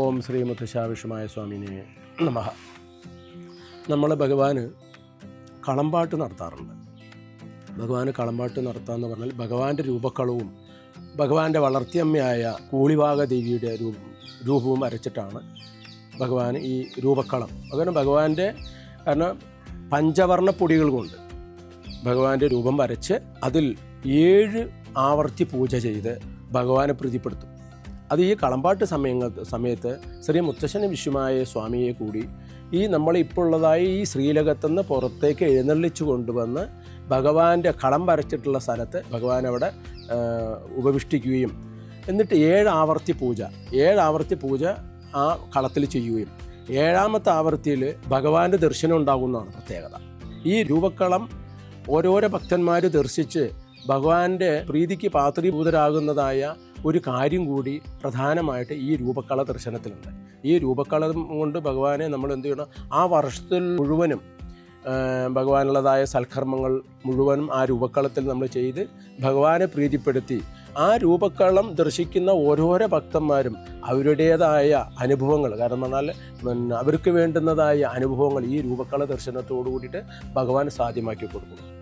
ഓം ശ്രീ മുത്തശ്ശാവിഷമായ സ്വാമിനെ നമഹ നമ്മളെ ഭഗവാന് കളമ്പാട്ട് നടത്താറുണ്ട്. ഭഗവാന് കളമ്പാട്ട് നടത്താമെന്ന് പറഞ്ഞാൽ ഭഗവാന്റെ രൂപക്കളവും ഭഗവാന്റെ വളർത്തിയമ്മയായ കൂളിവാക ദേവിയുടെ രൂപം രൂപവും അരച്ചിട്ടാണ് ഭഗവാൻ ഈ രൂപക്കളം. അങ്ങനെ ഭഗവാന്റെ കാരണം പഞ്ചവർണ പൊടികൾ കൊണ്ട് ഭഗവാന്റെ രൂപം വരച്ച് അതിൽ ഏഴ് ആവർത്തി പൂജ ചെയ്ത് ഭഗവാനെ പ്രീതിപ്പെടുത്തും. അത് ഈ കളമ്പാട്ട് സമയങ്ങൾ സമയത്ത് ശ്രീ മുത്തശ്ശന വിശ്വമായ സ്വാമിയെ കൂടി ഈ നമ്മൾ ഇപ്പോൾ ഉള്ളതായി ഈ ശ്രീലകത്തുനിന്ന് പുറത്തേക്ക് എഴുന്നള്ളിച്ചു കൊണ്ടുവന്ന് ഭഗവാന്റെ കളം വരച്ചിട്ടുള്ള സ്ഥലത്ത് ഭഗവാൻ അവിടെ ഉപവിഷ്ടിക്കുകയും എന്നിട്ട് ഏഴ് ആവർത്തി പൂജ. ഏഴ് ആവർത്തി പൂജ ആ കളത്തിൽ ചെയ്യുകയും. ഏഴാമത്തെ ആവർത്തിയിൽ ഭഗവാന്റെ ദർശനം ഉണ്ടാകുന്നതാണ് പ്രത്യേകത. ഈ രൂപക്കളം ഓരോരോ ഭക്തന്മാർ ദർശിച്ച് ഭഗവാന്റെ പ്രീതിക്ക് പാത്രീഭൂതരാകുന്നതായ ഒരു കാര്യം കൂടി പ്രധാനമായിട്ട് ഈ രൂപക്കള ദർശനത്തിലുണ്ട്. ഈ രൂപക്കള കൊണ്ട് ഭഗവാനെ നമ്മൾ എന്ത് ചെയ്യണം? ആ വർഷത്തിൽ മുഴുവനും ഭഗവാനുള്ളതായ സൽക്കർമ്മങ്ങൾ മുഴുവനും ആ രൂപക്കളത്തിൽ നമ്മൾ ചെയ്ത് ഭഗവാനെ പ്രീതിപ്പെടുത്തി. ആ രൂപക്കളം ദർശിക്കുന്ന ഓരോരോ ഭക്തന്മാരും അവരുടേതായ അനുഭവങ്ങൾ കാരണം പറഞ്ഞാൽ അവർക്ക് വേണ്ടുന്നതായ അനുഭവങ്ങൾ ഈ രൂപക്കള ദർശനത്തോടു കൂടിയിട്ട് ഭഗവാൻ സാധ്യമാക്കി കൊടുക്കും